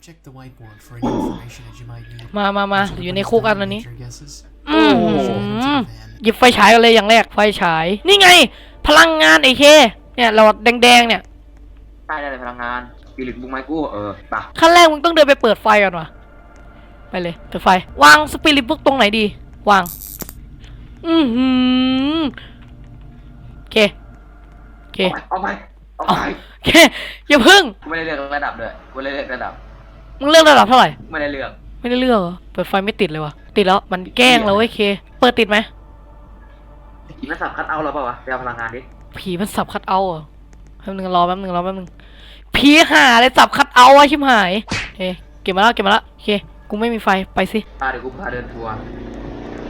Check the whiteboard for any information that you might need. มามามาอยู่ในคุกอันอันนี้ Your guesses. อืม Into the van. หยิบไฟฉายกันเลยอย่างแรกไฟฉาย นี่ไง พลังงานไอเค เนี่ยหลอดแดงๆเนี่ยใช่ได้เลยพลังงานฟิลิปบุกไม้กู้เออปะขั้นแรกมึงต้องเดินไปเปิดไฟก่อนวะไปเลยเปิดไฟ วางสปิริตบุ๊กตรงไหนดี วาง อือหือโอเคโอเคเอาไปเอาไปเอาไปโอเคอย่าพึ่ง กูไม่ได้เลือกระดับเลยกูไม่ได้เลือกระดับ มึงเลือกระดับเท่าไหร่ ไม่ได้เลือก ไม่ได้เลือกเหรอเปิดไฟไม่ติดเลยวะติดแล้วมันแกล้งเราไอ้ยเค เปิดติดไหมอีกนักสับคัดเอาแล้วเปล่าวะไปเอาพลังงานดิผีมันสับคัดเอาท์เหรอแป๊บนึงรอแป๊บนึงรอแป๊บนึงผีหาเลยสับคัดเอาท์อะชิบหายโอเคเก็บมาแล้วเก็บมาแล้วโอเคกูไม่มีไฟไปสิพาเดี๋ยวกูพาเดินทัวร์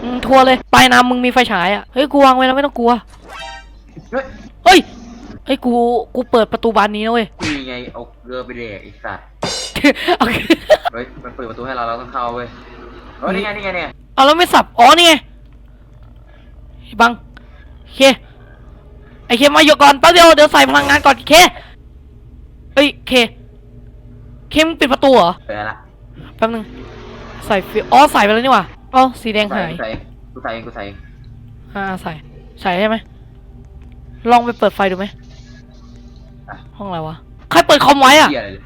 อืมทัวร์เลยปลายน้ำมึงมีไฟฉายอะเฮ้ยกูวางไว้แล้วไม่ต้องกลัวเฮ้ยเฮ้ยเฮ้ยกูกูเปิดประตูบานนี้นะเว้ยนี่ไงเอาเรือไปเด็กไอีสัตว์ เอาเฮ้ยมันเปิดประตูให้เราเราต้องเข้าเว้ยเฮ้ยนี่ไงนี่ไงเนี่ยเอาแล้วไม่สับ อ๋อนี่ไงไอ้บังโอเค ไอเคมาอยู่ก่อนแป๊บเดียวเดี๋ยวใส่พลังงานก่อนเคเอ้ยเค เคมึงปิดประตูเหรอ เปิดละแป๊บนึง ใส่ฟิวอ๋อใส่ไปแล้วนี่หว่าอ๋อสีแดงหาย ใส่กูใส่เองกูใส่เองอ่าใส่ ใส่ใช่ไหม ลองไปเปิดไฟดูไหมห้องอะไรวะ ใครเปิดคอมไว้อะเชียอะไรเลย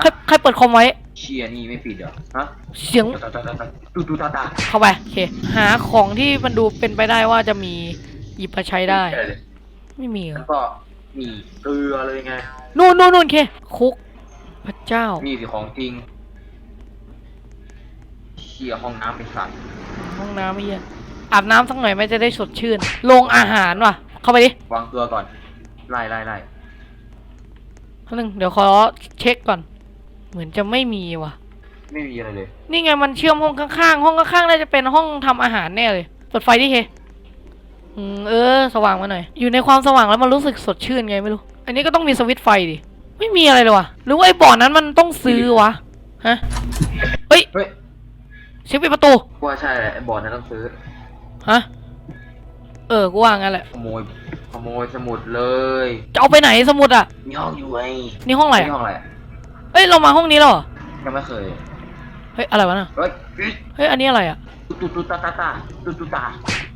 ใครใครเปิดคอมไว้ เชียนี่ไม่ปิดเหรอฮะเสียง ตาตาตาตาดูดูตาตาเข้าไปโอเค หาของที่มันดูเป็นไปได้ว่าจะมีหยิบมาใช้ได้เชียอะไรเลยไม่มีเหรแล้วอก็นี่เกลือเลยไง นู่นนู่นนู่นโอเคคุก พระเจ้านี่สิของจริงเชียห้องน้ำเป็นสัตว์ห้องน้ำไม่เหี้ยอาบน้ำสักหน่อยไหม่จะได้สดชื่นโรงอาหารว่ะ เข้าไปดิวางตัวก่อน ไล่ไล่ไล่แป๊บนึงเดี๋ยวขอเช็คก่อน เหมือนจะไม่มีว่ะ ไม่มีอะไรเลย นี่ไงมันเชื่อมห้องข้างๆ ห้องข้างๆน่าจะเป็นห้องทำอาหารแน่เลยเปิดไฟดิเคอืมเออ สว่างมาหน่อย อยู่ในความสว่างแล้วมันรู้สึกสดชื่นไงไม่รู้ อันนี้ก็ต้องมีสวิตช์ไฟดิ ไม่มีอะไรเลยว่ะ หรือว่าไอ้บ่อนั้นมันต้องซื้อวะ ฮะ เฮ้ยเฮ้ยเสียงปิดประตู กูว่าใช่แหละไอ้บอร์ดนั้นต้องซื้อ ฮะ เออ กูว่างั้นแหละ ขโมย ขโมยสมุดเลย จะเอาไปไหนสมุดอะ มีห้องอยู่ไงนี่ห้องอะไรนี่อะห้องอะไรอะ เอ้ยเรามาห้องนี้แล้วเหรอยังไม่เคยเฮ้ยอะไรวะน่ะเฮ้ยอิ๊ะเฮ้ยอันนี้อะไรอะ ตุตุตุตาตาตาตุตุตา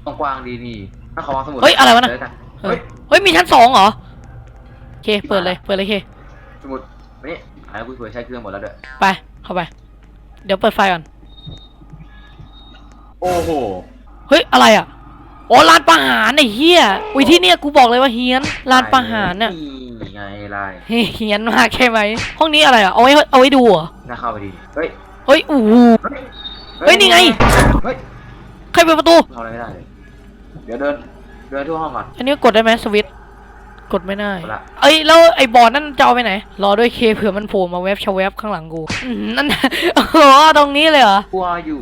ต้องกว้างดีนี่ถ้าเขาวางสมุดเฮ้ยอะไรวะน่ะเดี๋ยกัเออเฮ้ยเฮ้ยมีชั้นสองเหรอโอเคเปิดเลยเปิดเลยเคสมุดมานี่หายกูเผยใช้เครื่องหมดแล้วด้วยไปเข้าไป เดี๋ยวเปิดไฟก่อนโอ้โหเฮ้ยอะไรอะอ๋อร้านประหารไอ้เหี้ยอุ้ยที่เนี่ยกูบอกเลยว่าเฮี้ยนร้านประหารน่ะนี่ไง ไล่เฮ้ยเฮี้ยนมากใช่ไหม ห้องนี้อะไรอะ เอาไว้เอาไว้ดูเหรอน่าเข้าไปดีเฮ้ย เฮ้ยอู้หู เฮ้ยนี่ไง เฮ้ยใครเปิดประตู ทำอะไรไม่ได้เลยเดี๋ยวเดิน เดินทั่วห้องก่อน อันนี้กดได้ไหมสวิตช์กดไม่ได้ กดละ เอ้ยแล้วไอ้บอร์ดนั่นจะเอาไปไหน รอด้วยเคเผื่อมันโผล่มาแวบชะแวบข้างหลังกูอื้อหือนั่นอ๋อตรงนี้เลยเหรอ กลัวอยู่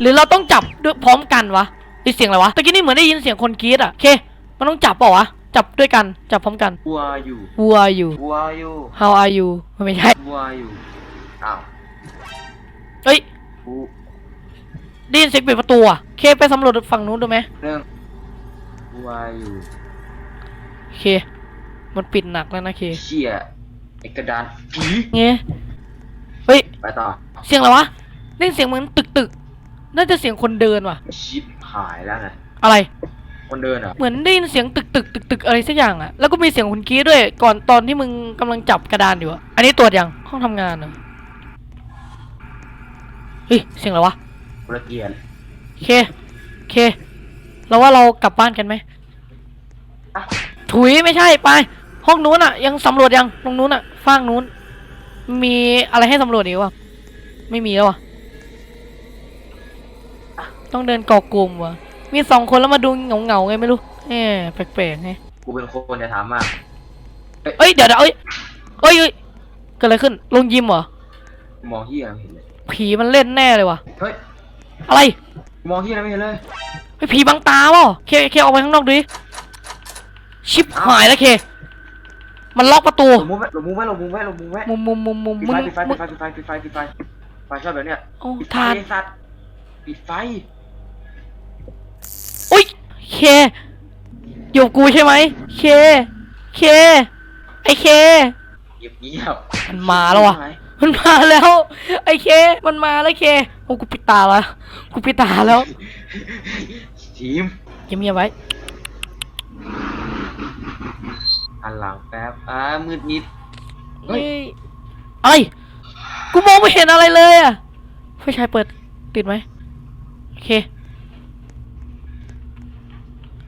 หรือเราต้องจับด้วยพร้อมกันวะไอเสียงอะไรวะตะกี้นี่เหมือนได้ยินเสียงคนกรี๊ดอะโอเค มันต้องจับเปล่าวะ จับด้วยกัน จับพร้อมกันกลัวอยู่ Who are you กลัวอยู่ How are you ไม่ใช่กลัวอยู่อ้าว เอ้ยกูได้ยินเสียงปิดประตูอะเคไปสำรวจฝั่งนู้นดูไหมหนึ่งกลัวอยู่เค มันปิดหนักแล้วนะเคเชี่ยไอ้กระดานผีเงี้ยเฮ้ย ไปต่อเสียงอะไรวะได้ยินเสียงเหมือนตึกตึกๆน่าจะเสียงคนเดินว่ะชิปหายแล้วไงอะไร คนเดินเหรอะเหมือนได้ยินเสียงตึกตึกตึกตึกอะไรสักอย่างอะแล้วก็มีเสียงคนกรี๊ดด้วย ก่อนตอนที่มึงกำลังจับกระดานอยู่อะอันนี้ตรวจยังห้องทำงานเหรอเฮ้ยเสียงอะไรวะกูละเกียดเคเคเราว่าเรากลับบ้านกันไหมอะถุยไม่ใช่ไป ห้องนู้นอะยังสำรวจยังตรงนู้นอะฟางนู้น มีอะไรให้สำรวจอีกวะไม่มีแล้ววะต้องเดินเกาะกลุ่มวะ มีสองคนแล้วมาดูเหงาเงาๆไงไม่รู้แหมแปลกๆไงกูเป็นคนอย่าถามมากเอ้ยเดี๋ยวเดี๋ยวเอ้ยเอ้ยเอ้ยเกิดอะไรขึ้นลงยิมเหรอมองที่อะไรไม่เห็นเลยผีมันเล่นแน่เลยวะเฮ้ยอะไรมองที่อะไรไม่เห็นเลยไอ้ยผีบังตาเปล่าเคเคออกไปข้างนอกดูดิชิบหายแล้วเค มันล็อกประตูหลบมุมไว้หลบมุมไว้หลบมุมไว้หลบมุมไว้มุมมุมมุมมุมปิดมึไฟงปิดไฟมึปิงดไฟปิดไฟปิดไฟปิดไฟปิดไฟไฟชอบแบบเนี้ยโอ้ปิดไฟทานไอ้สัตว์ปิดไฟอุ้ย เคอยู่กับกูใช่ไหมเค เค ไอเค เงียบเงียบมันมาแล้ววะมันมาแล้ว ไอ้เค มันมาแล้วเคโอ้กูปิดตาแล้วกูปิดตาแล้วทีมเงียบๆไว้อันหลังแป๊บอ่ามืดมิด เฮ้เฮ้ยยอะไรกูมองไม่เห็นอะไรเลยอะไฟฉายเปิดติดไหมโอเค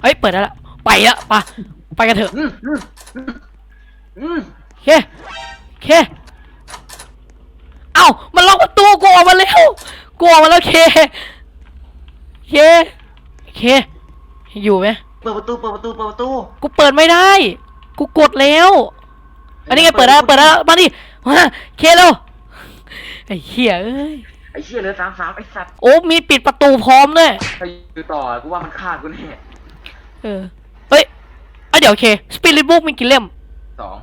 เฮ้ยเปิดได้ละไปละไปไปกันเถอะอืมอืมอืมอืมโอเคโอเคเอ้ามันล็อกประตูกูออกมาแล้วกูออกมาแล้วเคเคเคอยู่ไหมเปิดประตูเปิดประตูเปิดประตูกูเปิดไม่ได้ กูกดแล้ว อันนี้ไงเปิดได้แล้วเปิดได้แล้วมาดิมาเคเร็วไอ้เหี้ยเอ้ยไอ้เชี่ยเหลือสามสามไอ้สัตว์โอ้มีปิดประตูพร้อมด้วยไปอยู่ต่อกูว่ามันฆ่ากูแน่ เออเฮ้ยอะเดี๋ยวโอเคสปิริตบุ๊กมีกี่เล่มสอง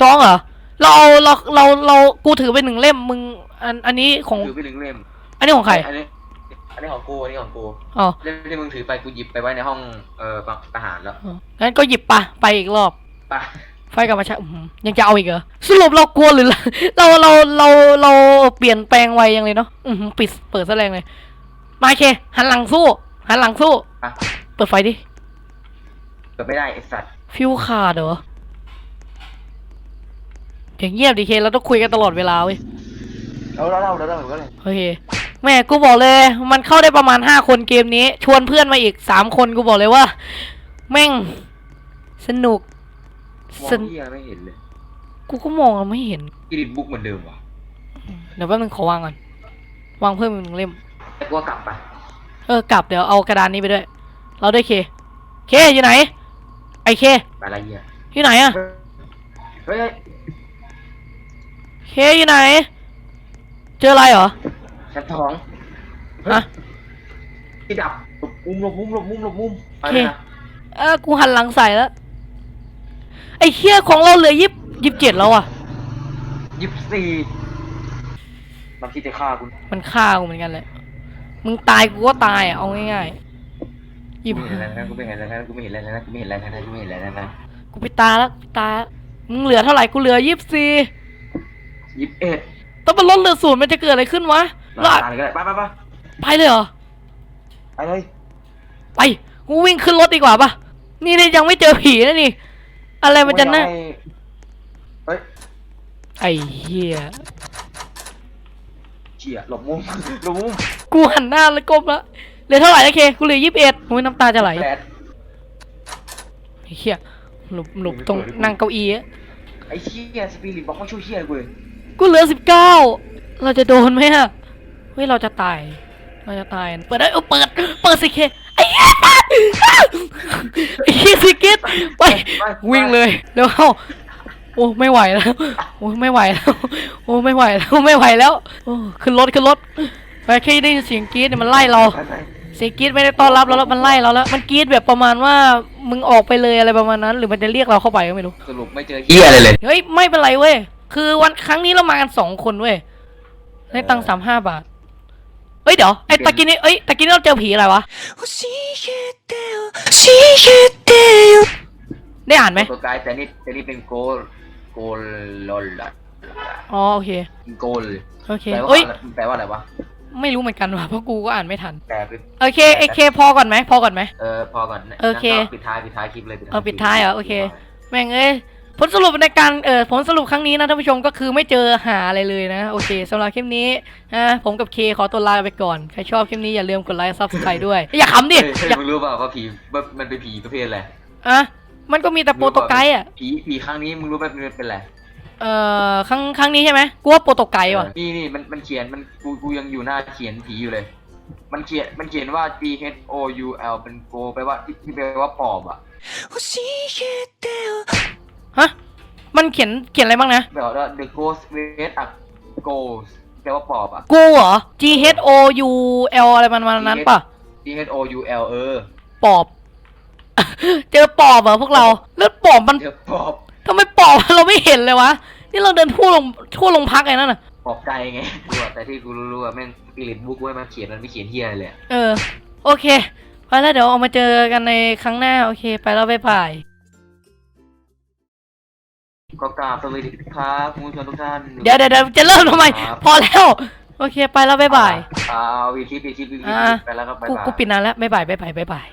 สองเหรอเราเอาเราเราเรากูถือไปหนึ่งเล่มมึงอันอันนี้ของ ถือไปหนึ่งเล่มอันนี้ของใครอันนี้ อันนี้ของกูอันนี้ของกูอ๋อเล่มที่มึงถือไปกูหยิบไปไว้ในห้องเอ่อทหารแล้วอ๋องั้นก็หยิบปะไปอีกรอบไปไฟกลับมาใช้อื้อหือยังจะเอาอีกเหรอสรุปเรากลัวหรือเราเราเราเราเปลี่ยนแปลงไวยังเลยเนาะอือหือปิดเปิดแสดงเลย มาโอเคหันหลังสู้ หันหลังสู้อะเปิดไฟดิ เปิดไม่ได้ไอ้สัตว์ฟิวขาดเหรอเดี๋ยวเงียบดิเคเราต้องคุยกันตลอดเวลาเว้ยเราเราเราเราเราก็เลยโอเคแม่กูบอกเลย มันเข้าได้ประมาณห้าคนเกมนี้ ชวนเพื่อนมาอีกสามคนกูบอกเลยว่า แม่ง สนุกมองสนที่ยังไม่เห็นเลย กูก็มองแล้วไม่เห็นกิริตบุ๊กเหมือนเดิมว่ะเดี๋ยวแป๊บนึงขอวางก่อนวางเพิ่มอีกหนึ่งเล่มแต่กูว่ากลับไปเออกลับเดี๋ยวเอากระดานนี้ไปด้วย เราด้วยเค เคอยู่ไหน ไอเคไปละเหี้ยอยู่ไหนอะเฮ้ยเฮ้ยเคอยู่ไหน เจออะไรเหรอ ชั้นท้องฮะ ที่ดับหลบมุมหลบมุมหลบมุมหลบมุมไปโอเคเลยนะเออกูหันหลังใส่แล้ว ไอเคียของเราเหลือยิบยิบเจ็ดแล้วอะยี่สิบสี่มันคิดจะฆ่ากูมันฆ่ากูเหมือนกันแหละ มึงตายกูก็ตายอะเอาง่าย ๆยิบกูไม่เห็นอะไรนะกูไม่เห็นอะไรนะกูไม่เห็นอะไรนะกูไม่เห็นอะไรนะกูไม่เห็นอะไรนะกูไปตายแล้วกูตายแล้วมึงเหลือเท่าไหร่กูเหลือยิบสี่ยี่สิบเอ็ดต้องมันลดเหลือศูนย์มันจะเกิดอะไรขึ้นวะมาแล้วตายเลยก็ได้ไปไปไปไปเลยเหรอไปเลยไปกูวิ่งขึ้นรถดีกว่าปะนี่นี่ยังไม่เจอผีนะนี่ อะไรมันจะน่าเฮ้ยไอ้เหี้ยเชี่ยหลบมุมหลบมุมกูหันหน้าแล้วก้มแล้ว เหลือเท่าไหร่นะเคกูเหลือยี่สิบเอ็ดโอ้ยน้ำตาจะไหลแปดไอ้เหี้ยหลบหลบตรงนั่งเก้าอี้อะไอ้เชี่ยสปิริตบอกว่าช่วยเชี่ยกูเลยกูเหลือสิบเก้าเราจะโดนไหมอะเฮ้ยเราจะตาย เราจะตาย เปิดได้เออเปิด เปิดสิเคไอ้เหี้ยไอ้เหี้ยสิเกตไปวิ่งเลยเร็วเข้าโอ้ไม่ไหวแล้ว โอ้ไม่ไหวแล้ว โอ้ไม่ไหวแล้วไม่ไหวแล้ว โอ้ขึ้นรถขึ้นรถไปแค่ได้ยินเสียงกรี๊ดเนี่ยมันไล่เรา ไปไปเสียงกรีดไม่ได้ต้อนรับเราแล้วมันไล่เราแล้ว มันกรีดแบบประมาณว่ามึงออกไปเลยอะไรประมาณนั้น หรือมันจะเรียกเราเข้าไปก็ไม่รู้ สรุปไม่เจอเฮียอะไรเลย เฮ้ยไม่เป็นไรเว้ย คือวันครั้งนี้เรามากันสองคนเว้ยได้ตังค์สามห้าบาท เอ้ยเดี๋ยวไอ้ตะกินนี่เอ้ยตะกินนี่เราเจอผีอะไรวะ ได้อ่านไหมตัวกายแต่นี่แต่นี่เป็นโกลโกลลอลอ๋อโอเค โกลโอเคแอ้ย แปลว่าอะไรวะ ไม่รู้เหมือนกันว่ะเพราะกูก็อ่านไม่ทันแปลเป็นโอเคไอเคพอก่อนไหมพอก่อนไหม เออพอก่อนนะโอเคงั้นก็ปิดท้ายปิดท้ายคลิปเลยเอาปิดท้ายเหรอโอเค แม่งเอ้ยผลสรุปในการเออผลสรุปครั้งนี้นะท่านผู้ชมก็คือไม่เจอหาอะไรเลยนะ โอเคสำหรับคลิปนี้นะผมกับเคขอตัวลาไปก่อน ใครชอบคลิปนี้อย่าลืมกดไลค์ซับสไครต์ด้วย อย่าขำดิเฮ้ยเฮ้ยอย่ามึงรู้เปล่าว่าผีว่ามันเป็นผีประเภทอะไรอะมันก็มีแต่โปรโตไกด์อะ ผีผีครั้งนี้มึงรู้ไหมมันเป็นอะไร เอ่อครั้งครั้งนี้ใช่ไหมกูว่าโปรตกไกด์ว่ะ นี่นี่มันมันเขียนมันกูกูยังอยู่หน้าเขียนผีอยู่เลย มันเขียนมันเขียนว่า G H O U L เป็นโกไปว่าที่ที่แปลว่าปอบอะฮะ มันเขียนเขียนอะไรบ้างนะแปลว่า The Ghost Waves a Ghost แปลว่าปอบอะ กูเหรอ G H O U L อะไรมันมันั้นปะ G H O U L เออปอบ เจอปอบเหรอพวกเรา แล้วปอบมัน เดี๋ปอบ ทำไมปอบเราไม่เห็นเลยวะ นี่เราเดินทั่วลงทั่วลงพักไอ้นั่นน่ะปอบใจไงรู้อะแต่ที่กูรู้ๆอะแม่งสปิริตบุ๊กไว้มันเขียนมันไม่เขียนเฮียอะไรเลยอะ เออ โอเคไปแล้วเดี๋ยวเอามาเจอกันในครั้งหน้า โอเค ไปแล้วบ๊ายบาย ก็กราบสวัสดีครับคุณผู้ชมทุกท่านเดี๋ยวเดี๋ยวเดี๋ยวจะเริ่มทำไมครับพอแล้ว โอเค ไปแล้วบ๊ายบาย อ่าวีคลิปวีคลิปวีคลิปอ่า ไปแล้วครับบ๊ายกูบาย กูปิดนานแล้วบ๊ายบายบ๊ายบายบ๊ายบาย